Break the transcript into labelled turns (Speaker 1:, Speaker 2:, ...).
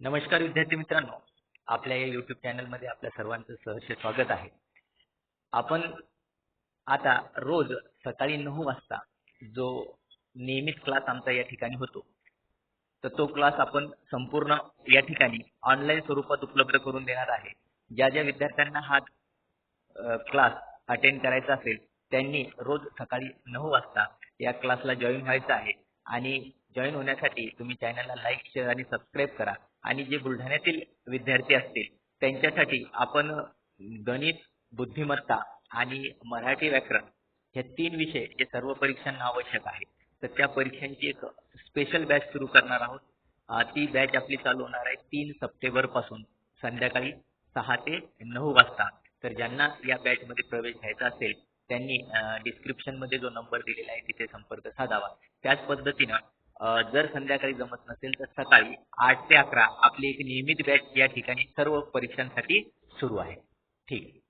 Speaker 1: नमस्कार विद्यार्थी मित्रांनो. आपल्या या युट्यूब चॅनलमध्ये आपल्या सर्वांचं सहर्ष स्वागत आहे. आपण आता रोज सकाळी नऊ वाजता जो नियमित क्लास आमचा या ठिकाणी होतो तर तो क्लास आपण संपूर्ण या ठिकाणी ऑनलाईन स्वरूपात उपलब्ध करून देणार आहे. ज्या ज्या विद्यार्थ्यांना हा क्लास अटेंड करायचा असेल त्यांनी रोज सकाळी नऊ वाजता या क्लासला जॉईन व्हायचं आहे. आणि जॉईन होण्यासाठी तुम्ही चॅनलला लाईक शेअर आणि सबस्क्राईब करा. आणि जे बुलढाण्यातील विद्यार्थी असतील त्यांच्यासाठी आपण गणित बुद्धिमत्ता आणि मराठी व्याकरण हे तीन विषय जे सर्व परीक्षांना आवश्यक आहे तर त्या परीक्षांची एक स्पेशल बॅच सुरू करणार आहोत. ती बॅच आपली चालू होणार आहे तीन सप्टेंबरपासून संध्याकाळी सहा ते नऊ वाजता. तर ज्यांना या बॅचमध्ये प्रवेश घ्यायचा असेल त्यांनी डिस्क्रिप्शनमध्ये जो नंबर दिलेला आहे तिथे संपर्क साधावा. त्याच पद्धतीनं जर संध्याकाळी जमत नसेल तर सकाळी आठ ते अकरा आपली एक नियमित बॅच या ठिकाणी सर्व परीक्षांसाठी सुरू आहे. ठीक.